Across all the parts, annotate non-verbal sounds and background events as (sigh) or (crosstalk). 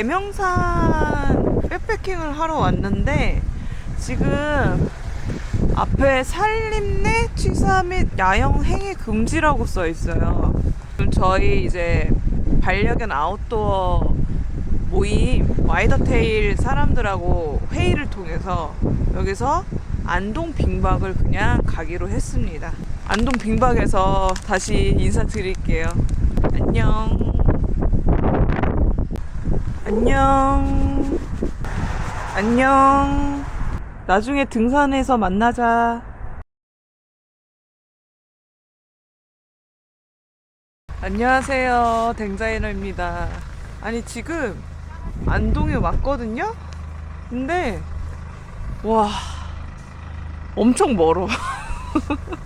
계명산 백패킹을 하러 왔는데 지금 앞에 산림내 취사 및 야영 행위 금지라고 써 있어요. 지금 저희 이제 반려견 아웃도어 모임 와이더테일 사람들하고 회의를 통해서 여기서 안동 빙박을 그냥 가기로 했습니다. 안동 빙박에서 다시 인사드릴게요. 안녕. 안녕. 안녕. 나중에 등산해서 만나자. 안녕하세요. 댕자이너입니다. 아니, 지금 안동에 왔거든요? 근데, 와, 엄청 멀어.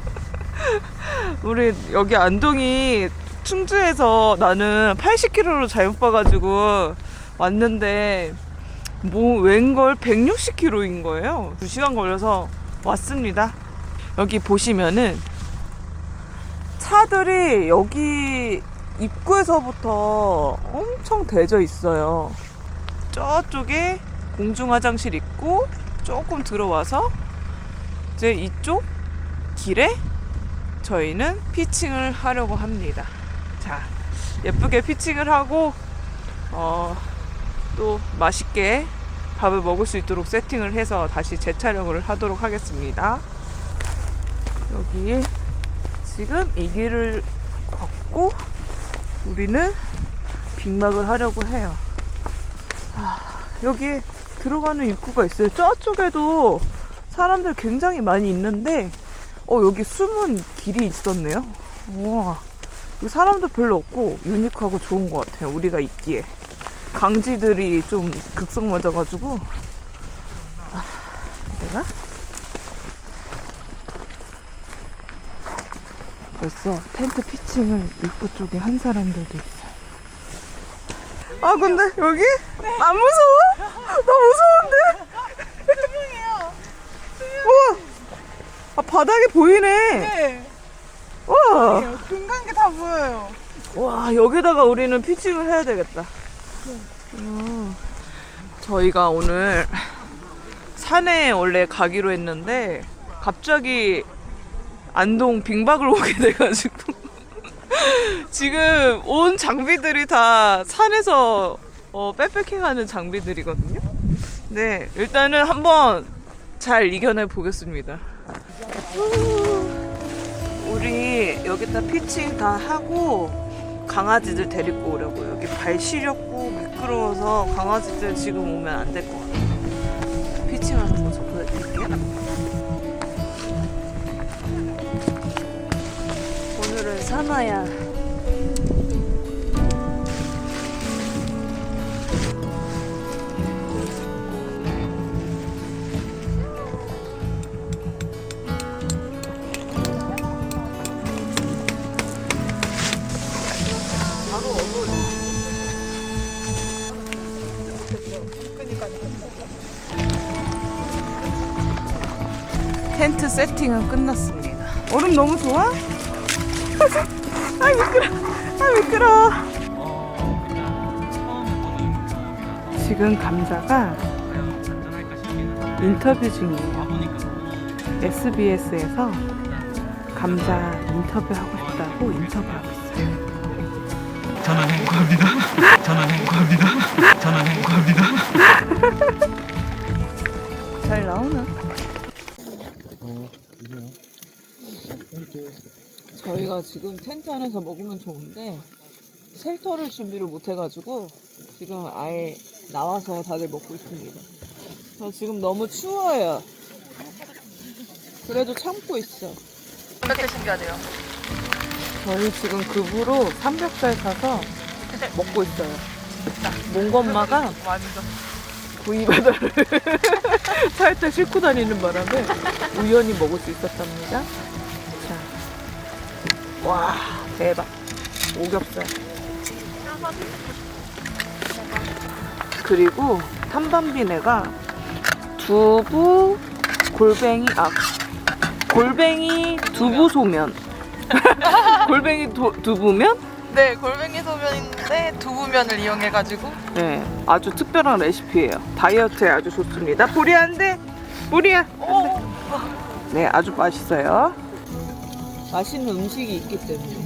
(laughs) 우리 여기 안동이 충주에서 나는 80km로 잘못 봐가지고 왔는데, 뭐, 웬걸 160km인 거예요. 2시간 걸려서 왔습니다. 여기 보시면은, 차들이 여기 입구에서부터 엄청 대져 있어요. 저쪽에 공중 화장실 있고 조금 들어와서 이제 이쪽 길에 저희는 피칭을 하려고 합니다. 자, 예쁘게 피칭을 하고 어, 또 맛있게 밥을 먹을 수 있도록 세팅을 해서 다시 재촬영을 하도록 하겠습니다. 여기 지금 이 길을 걷고 우리는 빅막을 하려고 해요. 아, 여기 들어가는 입구가 있어요. 저쪽에도 사람들 굉장히 많이 있는데, 어, 여기 숨은 길이 있었네요. 와, 사람도 별로 없고, 유니크하고 좋은 것 같아요. 우리가 있기에. 강지들이 좀 극성 맞아가지고. 아, 내가? 벌써 텐트 피칭을 입구 쪽에 한 사람들도 있어요. 아 근데 여기 안 무서워? 나 무서운데. 투명해요. 우와. 아 바닥이 보이네. 네. 와. 금간 게 다 보여요. 와 여기다가 우리는 피칭을 해야 되겠다. 음. 저희가 오늘 산에 원래 가기로 했는데 갑자기 안동 빙박을 오게 (laughs) 돼가지고 지금 온 장비들이 다 산에서 어, 백패킹하는 장비들이거든요. 네 일단은 한번 잘 이겨내 보겠습니다. 우리 여기다 피칭 다 하고 강아지들 데리고 오려고 여기 발 시렵고 미끄러워서 강아지들 지금 오면 안 될 것 같아요. 피칭하는 모습 보여드릴게요. 오늘은 사나야. 세팅은 끝났습니다. 얼음 너무 좋아? 아 미끄러. 아 미끄러. 지금 감자가 인터뷰 중이에요. SBS에서 감자 인터뷰하고 싶다고 인터뷰하고 있어요. 저는 행복합니다. 저는 행복합니다. 저는 행복합니다. 저희가 지금 텐트 안에서 먹으면 좋은데 쉘터를 준비를 못 해가지고 지금 아예 나와서 다들 먹고 있습니다. 저 지금 너무 추워요. 그래도 참고 있어. 이렇게 신기하네요. 저희 지금 급으로 삼겹살 사서 먹고 있어요. 몽건마가 완전. 구이 바다를 (laughs) 살짝 싣고 다니는 바람에 우연히 먹을 수 있었답니다. 자, 와 대박 오겹살. 그리고 탄반비네가 두부 골뱅이 아 골뱅이 두부 소면 (laughs) 골뱅이 도, 두부면? 네, 골뱅이 소면인데 두부면을 이용해가지고 네, 아주 특별한 레시피예요. 다이어트에 아주 좋습니다. 보리안데 보리안. 오, 네, 아주 맛있어요. 맛있는 음식이 있기 때문에.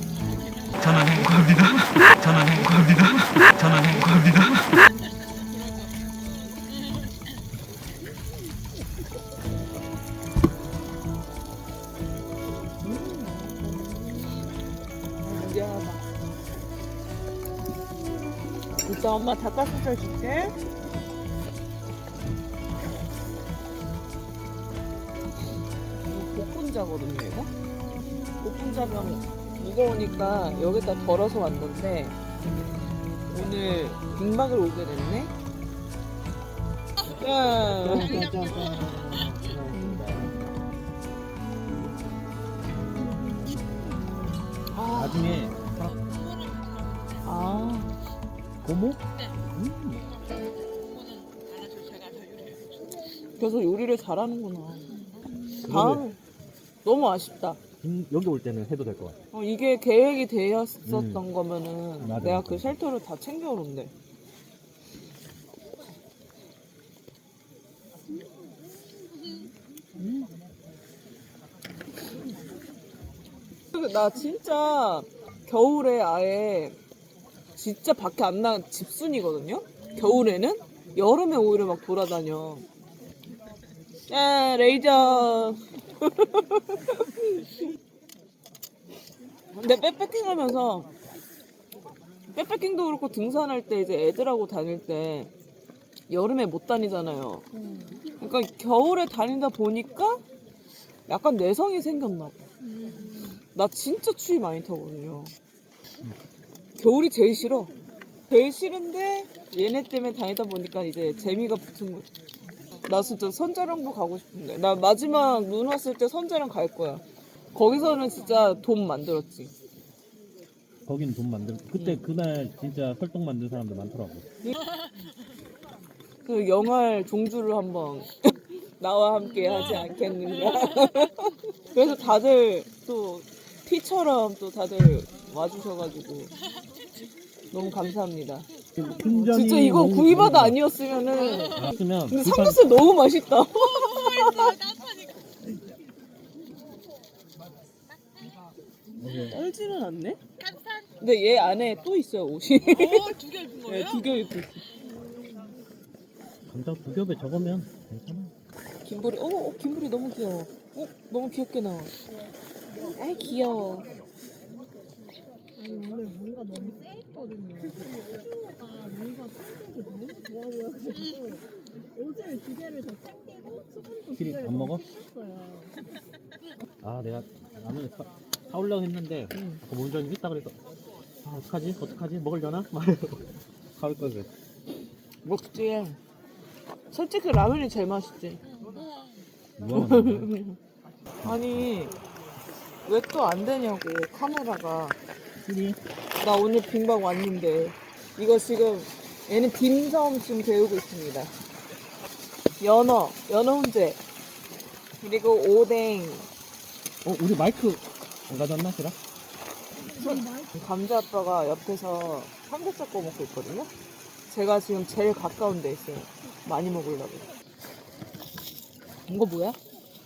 저는 행복합니다. 저는 행복합니다. 저는 행복합니다. 미안하다. 이따 엄마 닭가슴살 줄게. 이거 복분자거든요, 이거? 복분자면 무거우니까 여기다 덜어서 왔는데 오늘 빅막을 오게 됐네. 짠. 아, 나중에 아. 고모? 그래서 요리를 잘하는구나. 다음 너무 아쉽다. 음, 여기 올 때는 해도 될 것 같아. 어, 이게 계획이 되었었던 음. 거면은 맞아, 내가 맞아. 그 쉘터를 다 챙겨오는데. 음. 나 진짜 겨울에 아예 진짜 밖에 안나 집순이거든요. 겨울에는 여름에 오히려 막 돌아다녀. 야 레이저. 근데 백패킹 하면서 백패킹도 그렇고 등산할 때 이제 애들하고 다닐 때 여름에 못 다니잖아요. 그러니까 겨울에 다니다 보니까 약간 내성이 생겼나 봐. 나 진짜 추위 많이 타거든요. 겨울이 제일 싫어. 제일 싫은데 얘네 때문에 다니다 보니까 이제 재미가 붙은 거. 나 진짜 선자령도 가고 싶은데. 나 마지막 눈 왔을 때 선자령 갈 거야. 거기서는 진짜 돈 만들었지. 거기는 돈 만들. 그때 그날 진짜 설동 만든 사람들 많더라고. (laughs) 그 영할 종주를 한번 (laughs) 나와 함께 하지 않겠느냐. (laughs) 그래서 다들 또 피처럼 또 다들 와주셔가지고 너무 감사합니다. 진짜 이거 구이바다 아니었으면은 아니었으면 근데 삼겹살 너무 맛있다. (laughs) 떨지는 않네? 근데 얘 안에 또 있어요 옷이. 두개 입은 (laughs) 네, 두개 입고 있어. 감자 두 겹에 적으면 괜찮아. 김보리, 어, 어, 김보리 너무 귀여워. 어, 너무 귀엽게 나와. 아이, 귀여워. 실이 안 먹어? 아 내가 라면을 사, 사오려고 했는데 응. 그몸좀 있다 그래서 아 어떡하지 어떡하지 먹으려나 (laughs) 말해서 가을 걸 그랬어. 먹지. 솔직히 라면이 제일 맛있지. 무한한 (laughs) 아니, 왜 또 안 되냐고, 카메라가. 실이 나 오늘 빙박 왔는데, 이거 지금, 얘는 딤섬 지금 배우고 있습니다. 연어, 연어 훈제. 그리고 오뎅, 어 우리 마이크 안 가져왔나 실아? 감자 아빠가 옆에서 삼겹살 구워 먹고 있거든요. 제가 지금 제일 가까운 데 있어요. 많이 먹으려고. 이거 뭐야?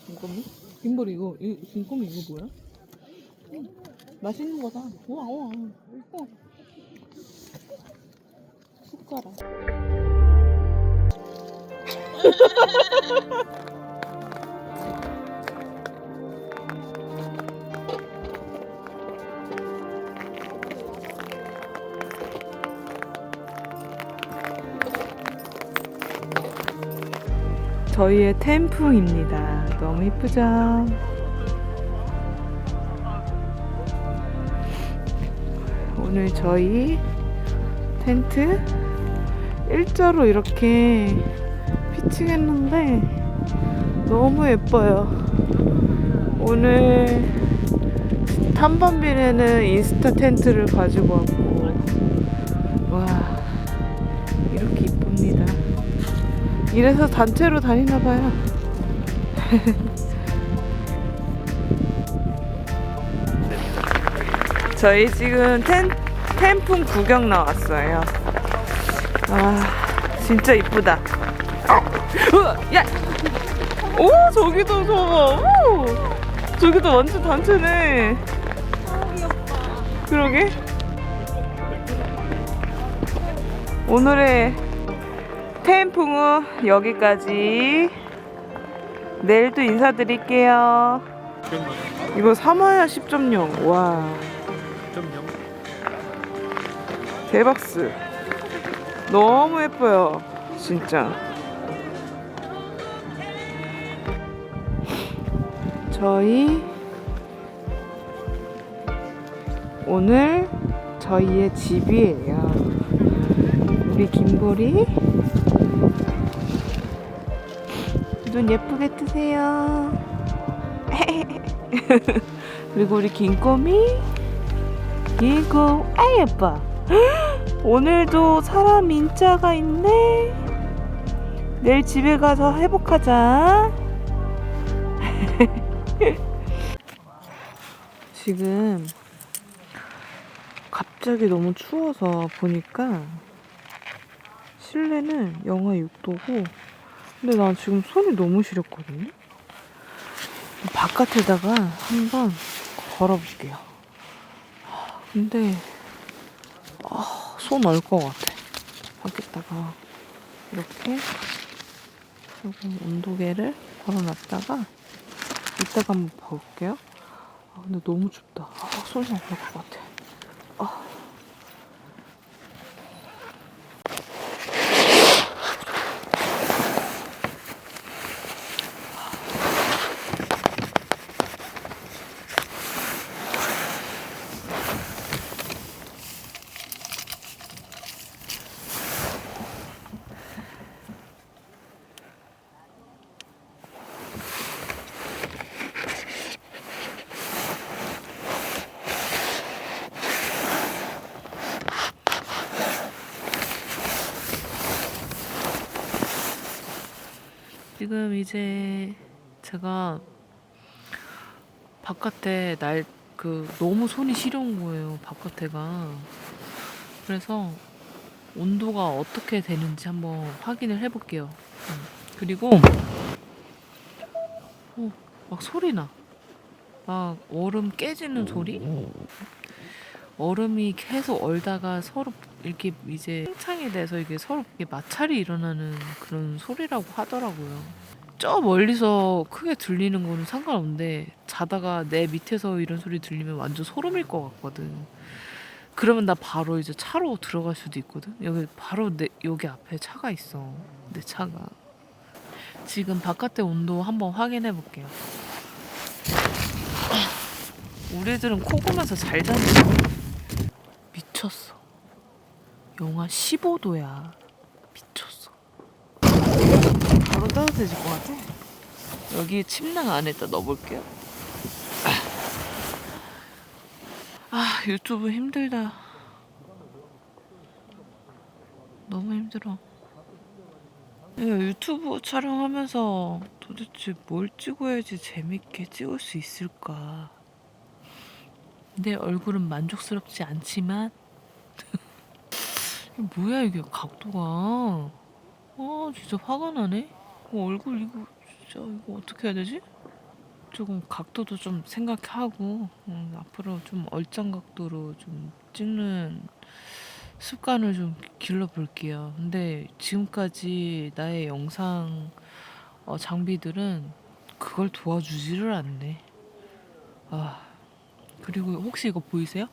김꼬미? 김보리 이거 이 김꼬미 이거 뭐야? 맛있는 거다. 우와 우와. 이거. 숟가락. 저희의 템프입니다. 너무 이쁘죠? 오늘 저희 텐트 일자로 이렇게 피칭했는데 너무 예뻐요. 오늘 탐방빌에는 인스타 텐트를 가지고 왔고 와 이렇게 이쁩니다. 이래서 단체로 다니나 봐요. (laughs) 저희 지금 텐, 텐풍 구경 나왔어요. 아, 진짜 이쁘다. 우와, 야! 오, 저기도. 오! 저기도 완전 단체네. 그러게. 오늘의 텐풍은 여기까지. 내일도 인사드릴게요. 이거 3화야 10.0. 와. 대박스. 너무 예뻐요. 진짜. 저희 오늘 저희의 집이에요. 우리 김보리 눈 예쁘게 뜨세요. (laughs) 그리고 우리 김꼬미 이거 아 예뻐. 오늘도 사람 인자가 있네. 내일 집에 가서 회복하자. (laughs) 지금 갑자기 너무 추워서 보니까 실내는 영하 6도고 근데 난 지금 손이 너무 시렸거든요. 바깥에다가 한번 걸어볼게요. 근데 아, 손얼것 같아. 밖에다가 이렇게 조금 온도계를 걸어놨다가 이따가 한번 볼게요. 아, 근데 너무 춥다. 아, 손이 얼것 같아. 아. 지금 이제 제가 바깥에 날 그 너무 손이 시려운 거예요 바깥에가 그래서 온도가 어떻게 되는지 한번 확인을 해볼게요 음. 그리고 어, 막 소리 나 막 얼음 깨지는 소리 얼음이 계속 얼다가 서로 이렇게 이제 팽창이 돼서 이게 서로 이게 마찰이 일어나는 그런 소리라고 하더라고요. 저 멀리서 크게 들리는 거는 상관없는데 자다가 내 밑에서 이런 소리 들리면 완전 소름일 것 같거든. 그러면 나 바로 이제 차로 들어갈 수도 있거든. 여기 바로 내 여기 앞에 차가 있어. 내 차가. 지금 바깥의 온도 한번 확인해 볼게요. 우리들은 코 고면서 잘 자는 미쳤어. 영하 15도야. 미쳤어. 바로 따뜻해질 것 같아. 여기 침낭 안에다 넣어볼게요. 아, 유튜브 힘들다. 너무 힘들어. 유튜브 촬영하면서 도대체 뭘 찍어야지 재밌게 찍을 수 있을까? 내 얼굴은 만족스럽지 않지만 (laughs) 뭐야 이게 각도가 아 진짜 화가 나네 어, 얼굴 이거 진짜 이거 어떻게 해야 되지? 조금 각도도 좀 생각하고 음, 앞으로 좀 얼짱 각도로 좀 찍는 습관을 좀 길러 볼게요 근데 지금까지 나의 영상 어, 장비들은 그걸 도와주지를 않네 아 그리고 혹시 이거 보이세요?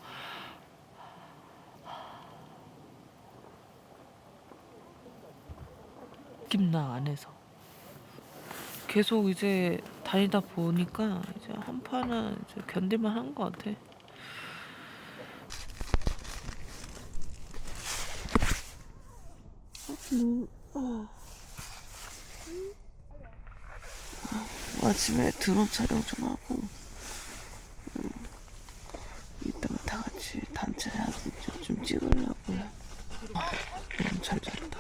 느낌 나 안에서 계속 이제 다니다 보니까 이제 한 판은 이제 견딜만 한 것 같아. 아침에 드론 촬영 좀 하고 음, 이따가 다 같이 단체 사진 좀- 좀 찍으려고요. 아, 너무 잘 잤다.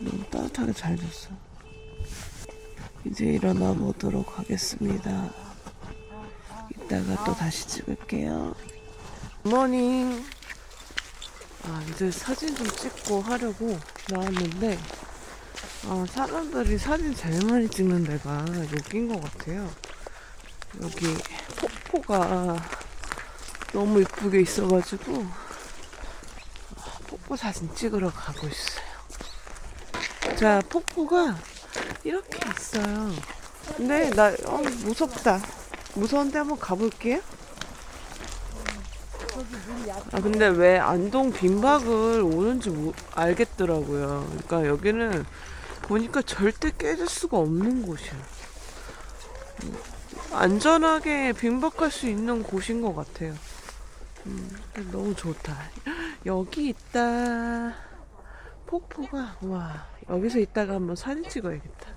너무 따뜻하게 잘 잤어. 이제 일어나 보도록 하겠습니다. 이따가 또 다시 찍을게요. 모닝. 아, 이제 사진 좀 찍고 하려고 나왔는데, 아, 사람들이 사진 제일 많이 찍는 데가 여기인 것 같아요. 여기 폭포가 너무 이쁘게 있어가지고, 아, 폭포 사진 찍으러 가고 있어요. 자, 폭포가 이렇게 있어요. 근데 나 어, 무섭다. 무서운데 한번 가볼게요. 아 근데 왜 안동 빈박을 오는지 모- 알겠더라고요. 그러니까 여기는 보니까 절대 깨질 수가 없는 곳이야. 음, 안전하게 빈박할 수 있는 곳인 것 같아요. 음, 너무 좋다. (gasps) 여기 있다. 폭포가 와 여기서 이따가 한번 사진 찍어야겠다.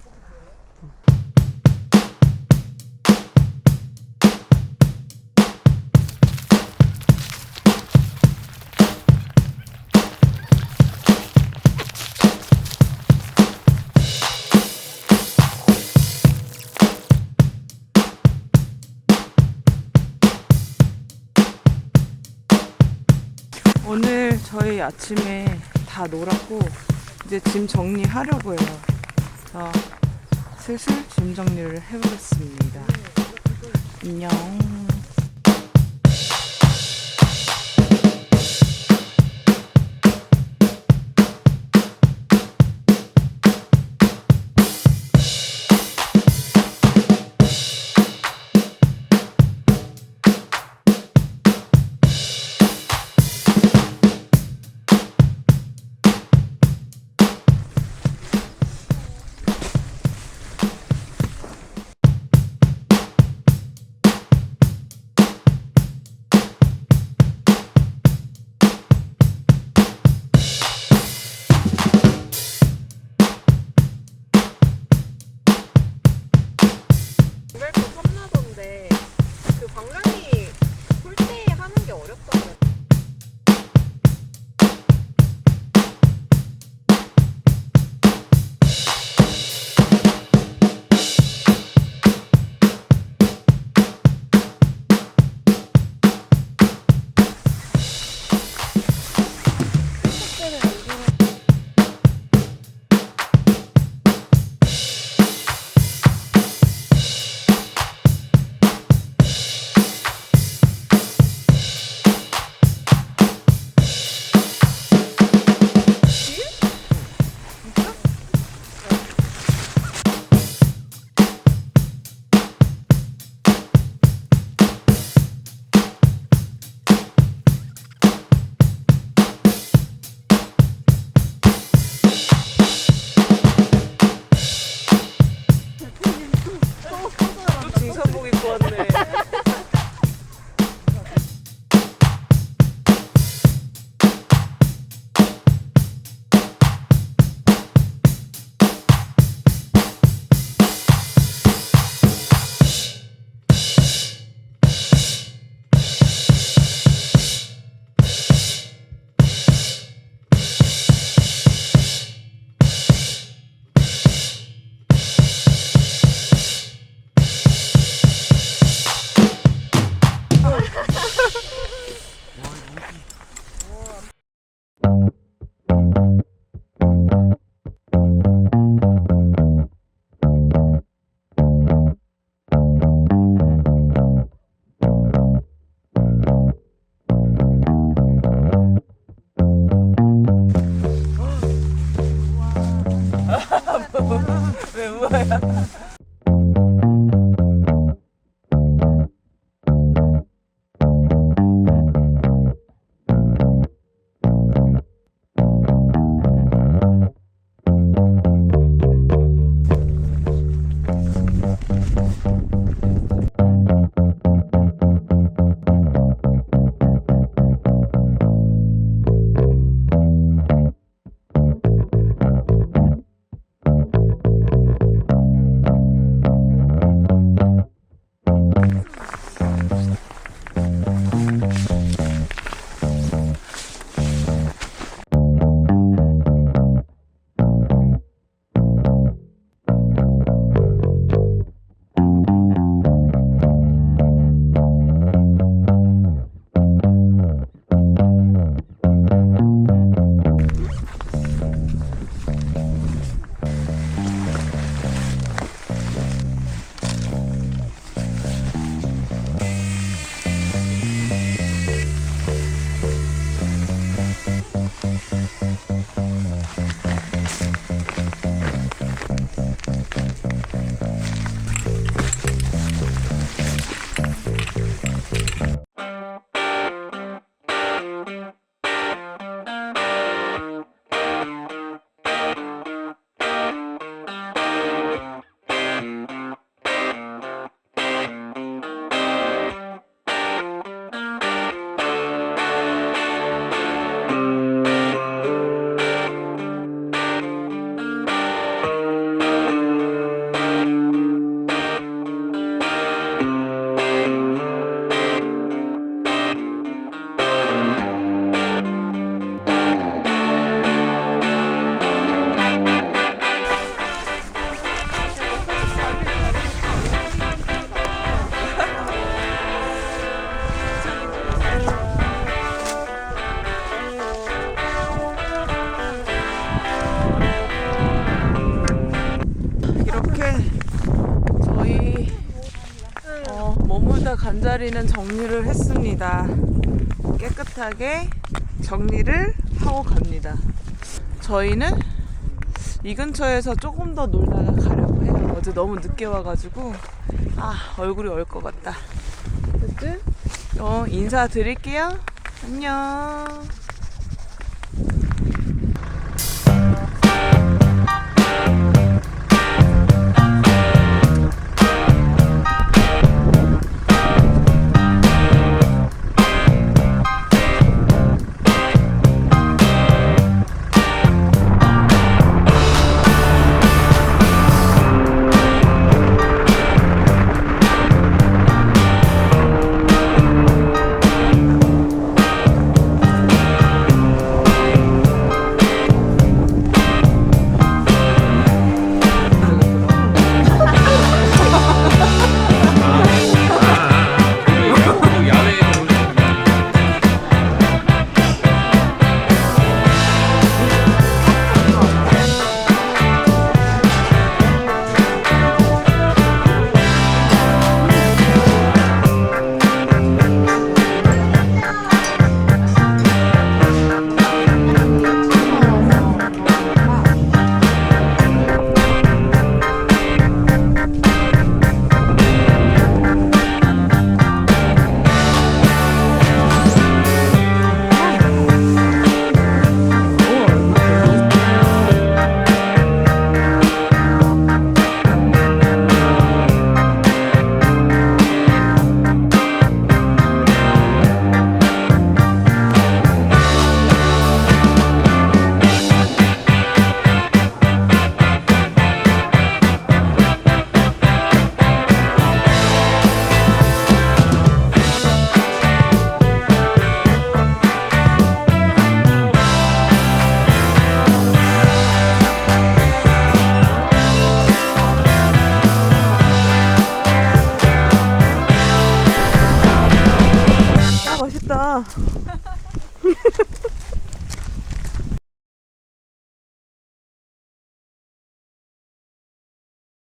오늘 저희 아침에 다 놀았고 이제 짐 정리하려고요. 자, 슬슬 짐 정리를 해보겠습니다. 안녕. 깨끗하게 정리를 하고 갑니다. 저희는 이 근처에서 조금 더 놀다가 가려고 해요. 어제 너무 늦게 와가지고 아 얼굴이 얼 것 같다. 어쨌든 어, 인사드릴게요. 안녕.